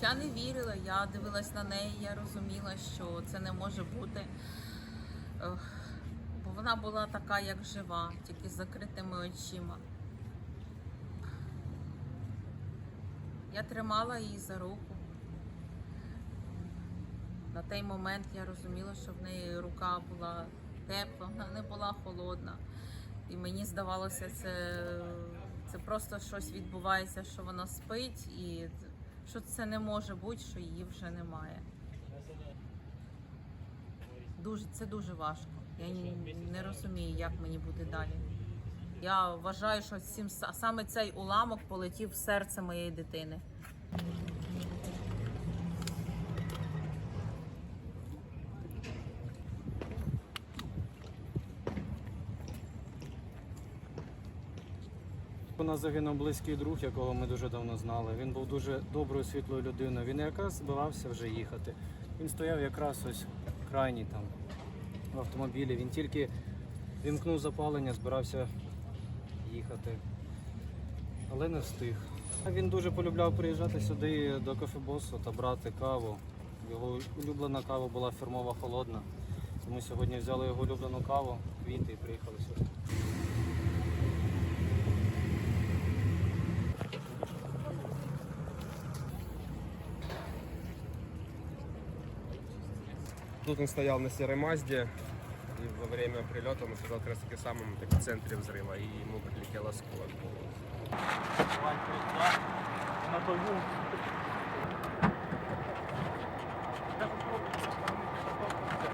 Я не вірила, я дивилась на неї, я розуміла, що це не може бути. Бо вона була така, як жива, тільки з закритими очима. Я тримала її за руку. На той момент я розуміла, що в неї рука була тепла, вона не була холодна. І мені здавалося, це, це просто щось відбувається, що вона спить, і що це не може бути, що її вже немає. Дуже, це дуже важко. Я не розумію, як мені буде далі. Я вважаю, що всім саме цей уламок полетів в серце моєї дитини. У нас загинув близький друг, якого ми дуже давно знали. Він був дуже доброю світлою людиною. Він якраз збирався вже їхати. Він стояв якраз ось крайній там в автомобілі. Він тільки вімкнув запалення, збирався їхати, але не встиг. Він дуже полюбляв приїжджати сюди до кофебосу та брати каву. Його улюблена кава була фірмова холодна. Тому сьогодні взяли його улюблену каву, квіти і приїхали сюди. Тут он стоял на серой Мазде, и во время прилета он оказался как раз таки в самом эпицентре взрыва, и ему прилетел осколок.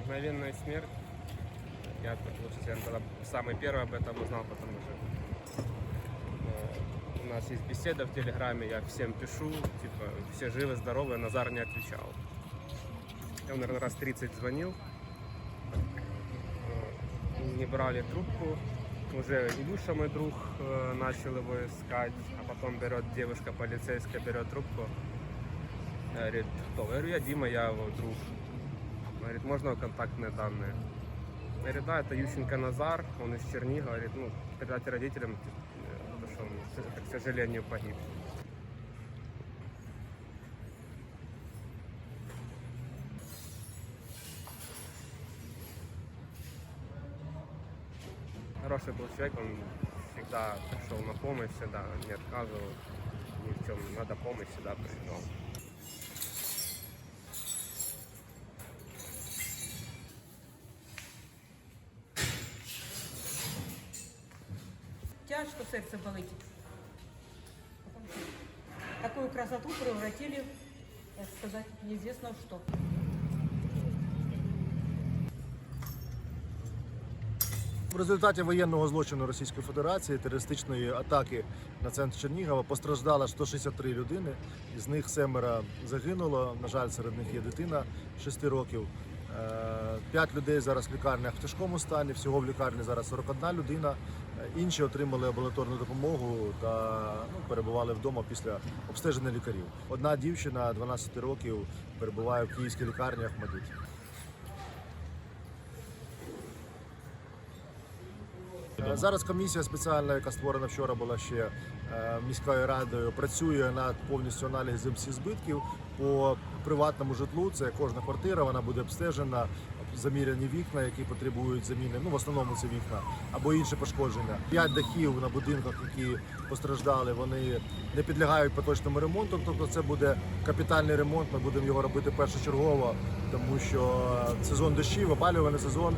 Мгновенная смерть. Я, получается, я тогда самый первый об этом узнал, потому что э, у нас есть беседа в Телеграме, я всем пишу, типа, все живы, здоровы, Назар не отвечал. Я, наверное, раз 30 звонил, Э, не брали трубку. Уже Илюша, мой друг, э, начал его искать, а потом берет девушка полицейская, берет трубку. Говорит, кто? Я говорю, я Дима, я его друг. Говорит, можно его контактные данные? Я говорю, да, это Ющенко Назар, он из Чернигова. Говорит, ну, передайте родителям, э, потому что он, к сожалению, погиб. Хороший был человек, он всегда пришел на помощь, всегда не отказывал ни в чем. Надо помощь, всегда пришел. Тяжко сердце болит. Такую красоту превратили, так сказать, неизвестно во что. В результаті воєнного злочину Російської Федерації, терористичної атаки на центр Чернігова постраждало 163 людини. Із них семеро загинуло. На жаль, серед них є дитина 6 років. Е, П'ять людей зараз в лікарнях в тяжкому стані. Всього в лікарні зараз 41 людина. Е, Інші отримали амбулаторну допомогу та ну, перебували вдома після обстеження лікарів. Одна дівчина 12 років перебуває в київській лікарні Ахмадит. Зараз комісія спеціальна, яка створена вчора, була ще е, міською радою, працює над повністю аналізом всіх збитків по приватному житлу. Це кожна квартира, вона буде обстежена, заміряні вікна, які потребують заміни. Ну в основному це вікна або інше пошкодження. П'ять дахів на будинках, які постраждали, вони не підлягають поточному ремонту. Тобто це буде капітальний ремонт. Ми будемо його робити першочергово, тому що сезон дощів, опалювальний сезон.